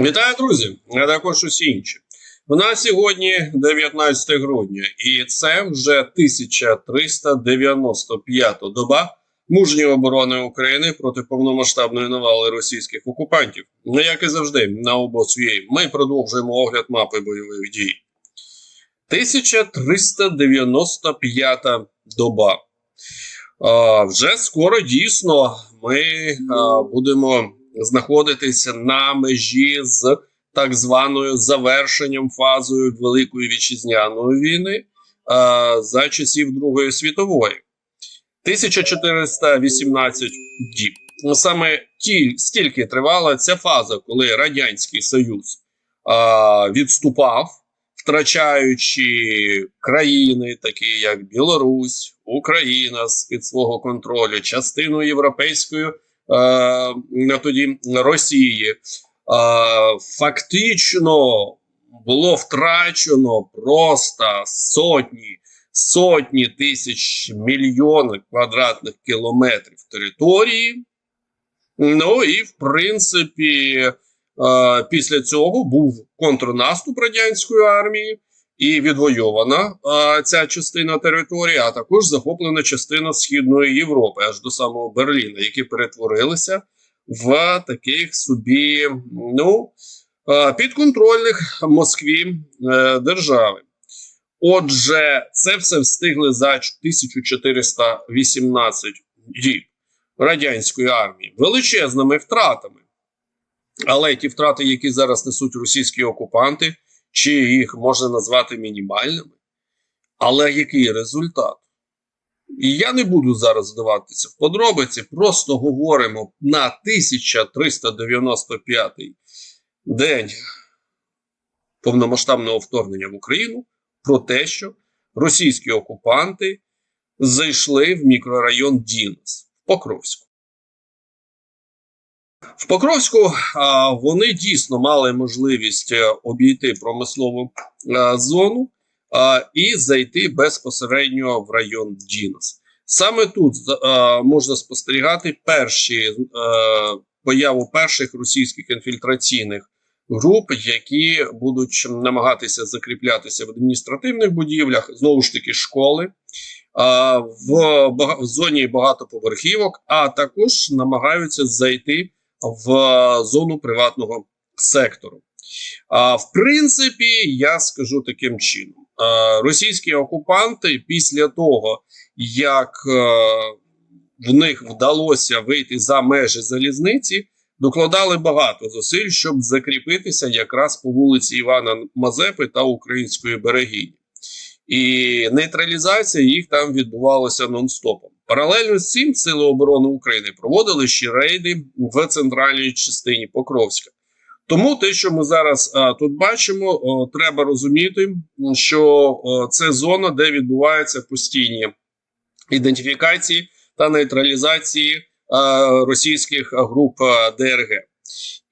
Вітаю, друзі! А також усі інші. У нас сьогодні 19 грудня, і це вже 1395 доба мужньої оборони України проти повномасштабної навали російських окупантів. Ну, як і завжди, на обосвій ми продовжуємо огляд мапи бойових дій. 1395 доба. А, Вже скоро дійсно ми а, будемо знаходитися на межі з так званою завершенням фазою Великої вітчизняної війни а, за часів Другої світової. 1418 діб. Ну, Саме ті, стільки тривала ця фаза, коли Радянський Союз а, відступав, втрачаючи країни, такі як Білорусь, Україна з під свого контролю, частину європейської на тоді Росії. Фактично було втрачено просто сотні сотні тисяч мільйонів квадратних кілометрів території. Ну і в принципі, після цього був контрнаступ радянської армії. І відвойована ця частина території, а також захоплена частина Східної Європи, аж до самого Берліна, які перетворилися в таких собі ну, підконтрольних Москві е, держави. Отже, це все встигли за 1418 діб радянської армії величезними втратами. Але ті втрати, які зараз несуть російські окупанти чи їх можна назвати мінімальними. Але який результат? І я не буду зараз здаватися в подробиці, просто говоримо на 1395 день повномасштабного вторгнення в Україну про те, що російські окупанти зайшли в мікрорайон Дінес в Покровську. В Покровську вони дійсно мали можливість е, обійти промислову а, зону і зайти безпосередньо в район Дінос. Саме тут а, можна спостерігати перші появу перших російських інфільтраційних груп, які будуть намагатися закріплятися в адміністративних будівлях, знову ж таки, школи. В зоні багатоповерхівок, а також намагаються зайти в зону приватного сектору. А в принципі, я скажу таким чином: російські окупанти після того, як е, в них вдалося вийти за межі залізниці, докладали багато зусиль, щоб закріпитися якраз по вулиці Івана Мазепи та Української берегині. І нейтралізація їх там відбувалася нон-стопом. Паралельно з цим Сили оборони України проводили ще рейди в центральній частині Покровська. Тому те, що ми зараз а, тут бачимо, о, треба розуміти, що о, це зона, де відбуваються постійні ідентифікації та нейтралізації а, російських груп а, ДРГ.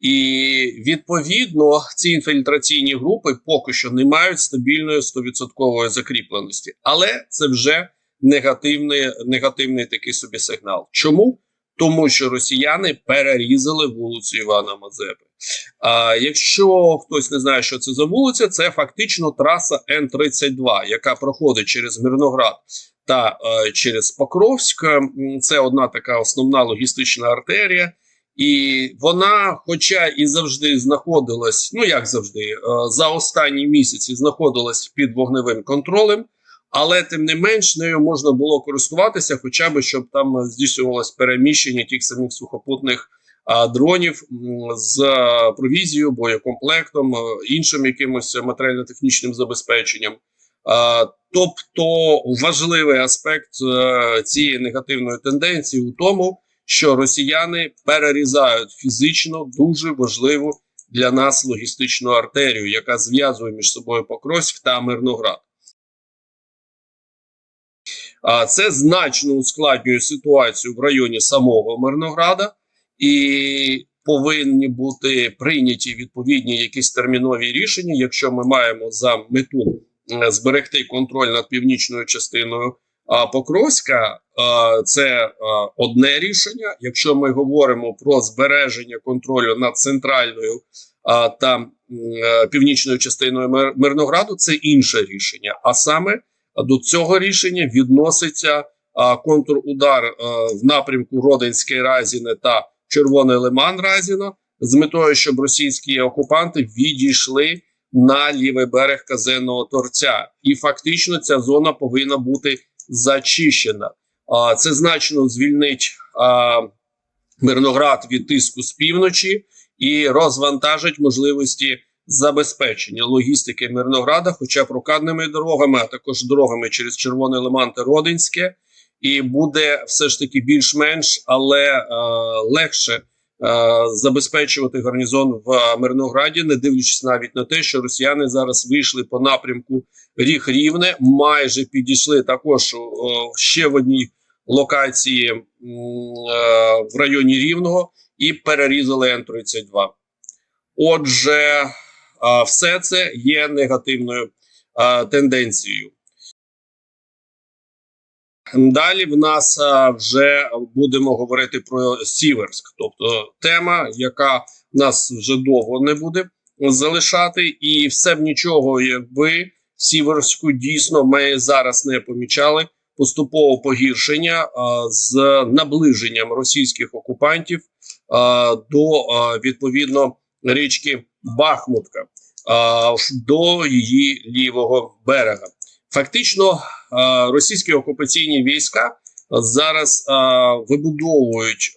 І відповідно ці інфільтраційні групи поки що не мають стабільної 100% закріпленості, але це вже негативний негативний такий собі сигнал. Чому? Тому що росіяни перерізали вулицю Івана Мазепи. А якщо хтось не знає, що це за вулиця, це фактично траса Н-32, яка проходить через Мирноград та е, через Покровськ. Це одна така основна логістична артерія. І вона, хоча і завжди знаходилась, ну як завжди, е, за останні місяці знаходилась під вогневим контролем, але тим не менш нею можна було користуватися, хоча б щоб там здійснювалось переміщення тих самих сухопутних а, дронів з провізією, боєкомплектом, іншим якимось матеріально-технічним забезпеченням. А, тобто важливий аспект а, е, цієї негативної тенденції у тому, що росіяни перерізають фізично дуже важливу для нас логістичну артерію, яка зв'язує між собою Покровськ та Мирноград. Це значно ускладнює ситуацію в районі самого Мирнограда, і повинні бути прийняті відповідні якісь термінові рішення, якщо ми маємо за мету зберегти контроль над північною частиною Покровська. Це одне рішення. Якщо ми говоримо про збереження контролю над центральною та е, північною частиною Мир- Мирнограду, це інше рішення. А саме до цього рішення відноситься контрудар в напрямку Родинське Разіне та Червоний Лиман Разіно з метою, щоб російські окупанти відійшли на лівий берег казенного торця, і фактично ця зона повинна бути зачищена. Це значно звільнить Мирноград від тиску з півночі і розвантажить можливості забезпечення логістики Мирнограда, хоча б рокадними дорогами, а також дорогами через Червоний Лиман та Родинське, і буде все ж таки більш-менш, але е, легше е, забезпечувати гарнізон в Мирнограді, не дивлячись навіть на те, що росіяни зараз вийшли по напрямку Ріг Рівне, майже підійшли також о, ще в одній локації м, е, в районі Рівного і перерізали Н-32. Отже, все це є негативною тенденцією. Далі в нас вже будемо говорити про Сіверськ, тобто тема, яка нас вже довго не буде залишати, і все б нічого, якби Сіверську дійсно ми зараз не помічали поступового погіршення з наближенням російських окупантів до а, відповідно річки Бахмутка до її лівого берега. Фактично, російські окупаційні війська зараз вибудовують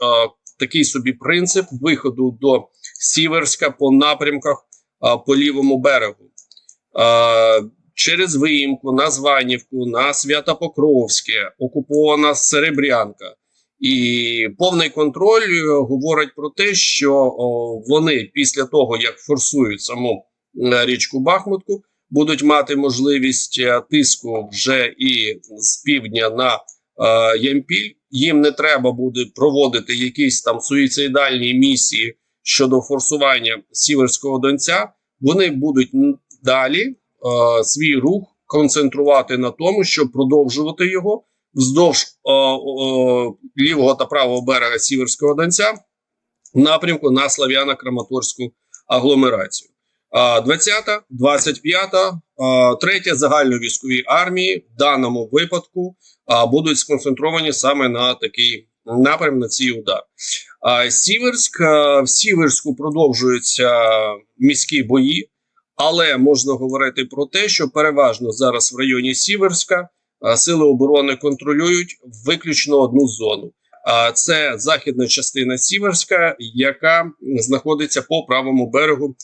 такий собі принцип виходу до Сіверська по напрямках по лівому берегу. Через Виїмку, на Званівку, на Святопокровське, окупована Серебрянка. І повний контроль е, говорить про те, що вони після того, як форсують саму е, річку Бахмутку, будуть мати можливість е, тиску вже і з півдня на Ямпіль. Їм не треба буде проводити якісь там суїцидальні місії щодо форсування Сіверського Донця. Вони будуть далі свій рух концентрувати на тому, щоб продовжувати його вздовж е, е, лівого та правого берега Сіверського Донця в напрямку на Слав'яно-Краматорську агломерацію. 20-та, 25-та, а, 3 загальновійськові армії в даному випадку будуть сконцентровані саме на такий напрям на цей удар. Сіверськ в Сіверську продовжуються міські бої, але можна говорити про те, що переважно зараз в районі Сіверська сили оборони контролюють виключно одну зону. А це західна частина Сіверська, яка знаходиться по правому берегу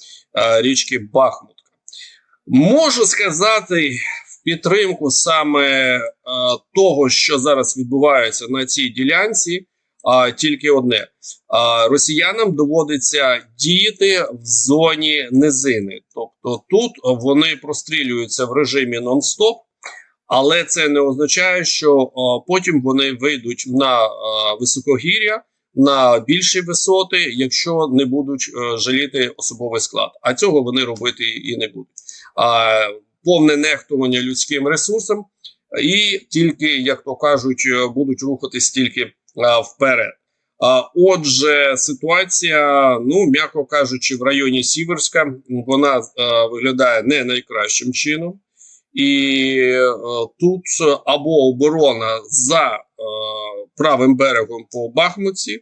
річки Бахмутка. Можу сказати в підтримку саме того, що зараз відбувається на цій ділянці, а, тільки одне: росіянам доводиться діяти в зоні низини. Тобто тут вони прострілюються в режимі нон-стоп. Але це не означає, що потім вони вийдуть на високогір'я, на більші висоти, якщо не будуть е, жаліти особовий склад. А цього вони робити і не будуть. А, повне нехтування людським ресурсом, і тільки, як то кажуть, е, будуть рухатись тільки а, вперед. А, отже, ситуація, ну м'яко кажучи, в районі Сіверська вона а, виглядає не найкращим чином. І е, тут або оборона за е, правим берегом по Бахмутці,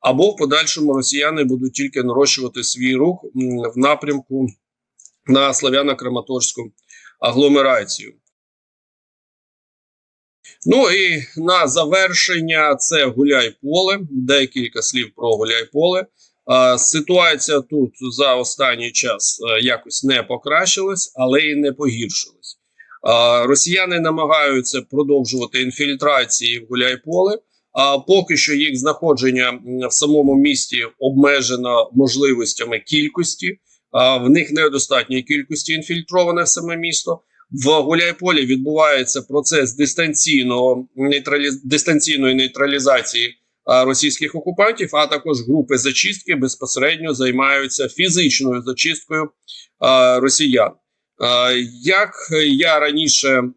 або в подальшому росіяни будуть тільки нарощувати свій рух в напрямку на Слав'яно-Краматорську агломерацію. Ну і на завершення це Гуляй-Поле. Декілька слів про Гуляй-Поле. А, Ситуація тут за останній час е, якось не покращилась, але і не погіршилась. Росіяни намагаються продовжувати інфільтрації в Гуляйполе. А поки що їх знаходження в самому місті обмежено можливостями кількості. А, в них недостатньої кількості інфільтроване саме місто. В Гуляйполі відбувається процес дистанційного нейтраліз... дистанційної нейтралізації російських окупантів, а також групи зачистки безпосередньо займаються фізичною зачисткою росіян. Е, Як я раніше е,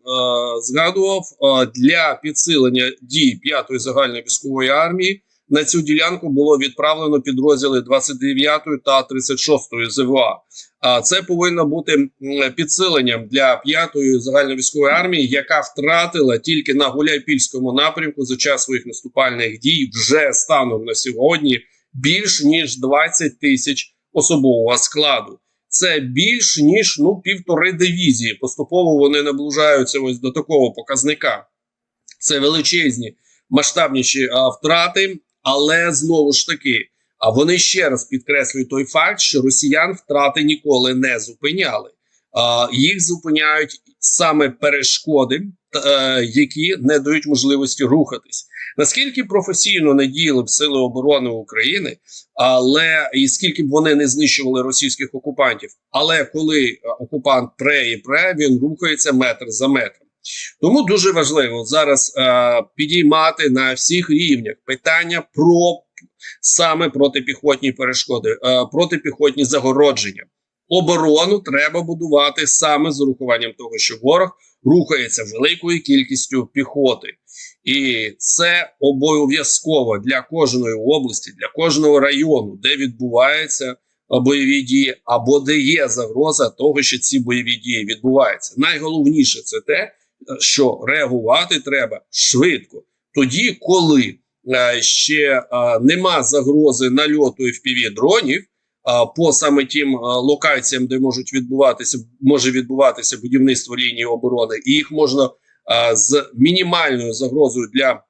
згадував, е, для підсилення дій 5-ї загальної військової армії на цю ділянку було відправлено підрозділи 29-ї та 36-ї ЗВА. А це повинно бути підсиленням для 5-ї загальновійськової армії, яка втратила тільки на Гуляйпільському напрямку за час своїх наступальних дій вже станом на сьогодні більш ніж 20 тисяч особового складу. Це більш ніж ну півтори дивізії. Поступово вони наближаються ось до такого показника. Це величезні масштабніші а, втрати, але знову ж таки, а вони ще раз підкреслюють той факт, що росіян втрати ніколи не зупиняли. А, їх зупиняють саме перешкоди, е, які не дають можливості рухатись. Наскільки професійно не діяли б сили оборони України, але і скільки б вони не знищували російських окупантів, але коли е, окупант пре і пре, він рухається метр за метром. Тому дуже важливо зараз е, підіймати на всіх рівнях питання про саме протипіхотні перешкоди, е, протипіхотні загородження. Оборону треба будувати саме з урахуванням того, що ворог рухається великою кількістю піхоти, і це обов'язково для кожної області, для кожного району, де відбуваються бойові дії, або де є загроза того, що ці бойові дії відбуваються. Найголовніше це те, що реагувати треба швидко, тоді, коли е, ще е, нема загрози нальоту fpv дронів. По саме тим е, локаціям, де можуть відбуватися, може відбуватися будівництво лінії оборони, і їх можна з мінімальною загрозою для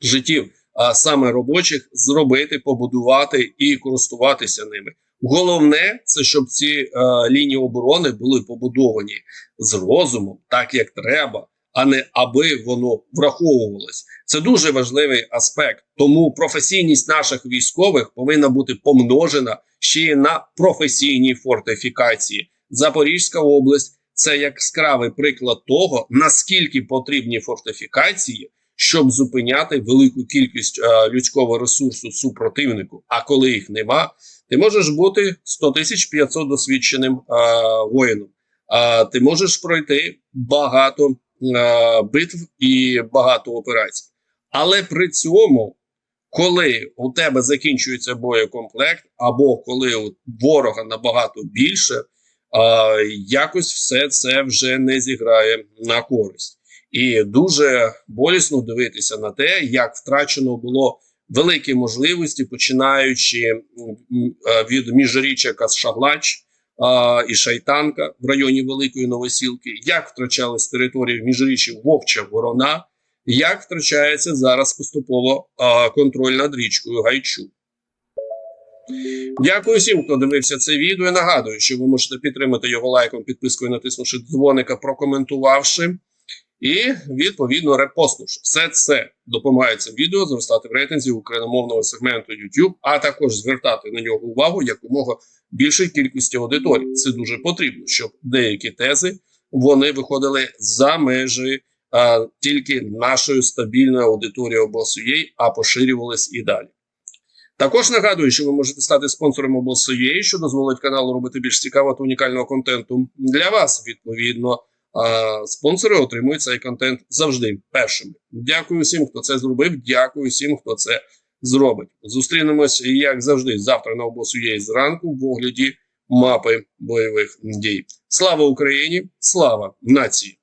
життів, саме робочих, зробити, побудувати і користуватися ними. Головне це щоб ці е, лінії оборони були побудовані з розумом, так як треба, а не аби воно враховувалось. Це дуже важливий аспект. Тому професійність наших військових повинна бути помножена ще й на професійній фортифікації. Запорізька область це яскравий приклад того, наскільки потрібні фортифікації, щоб зупиняти велику кількість е, людського ресурсу супротивнику. А коли їх нема, ти можеш бути 100 тисяч 500 досвідченим е, воїном. А ти можеш пройти багато е, битв і багато операцій. Але при цьому, коли у тебе закінчується боєкомплект, або коли у ворога набагато більше, е, якось все це вже не зіграє на користь. І дуже болісно дивитися на те, як втрачено було великі можливості, починаючи від міжріччя Касшаглач і Шайтанка в районі Великої Новосілки, як втрачались території в Вовча Ворона, як втрачається зараз поступово контроль над річкою Гайчу. Дякую всім, хто дивився це відео. І нагадую, що ви можете підтримати його лайком, підпискою, натиснувши дзвоника, прокоментувавши. І відповідно репостнувши. Все це допомагає цим відео зростати в рейтинзі україномовного сегменту YouTube, а також звертати на нього увагу якомога більшої кількості аудиторії. Це дуже потрібно, щоб деякі тези вони виходили за межі а, тільки нашої стабільної аудиторії обосує, а поширювались і далі. Також нагадую, що ви можете стати спонсором обосує, що дозволить каналу робити більш цікавого та унікального контенту для вас відповідно. А спонсори отримують цей контент завжди першими. Дякую всім, хто це зробив. Дякую всім, хто це зробить. Зустрінемось, як завжди, завтра на обосу є зранку в огляді мапи бойових дій. Слава Україні! Слава нації!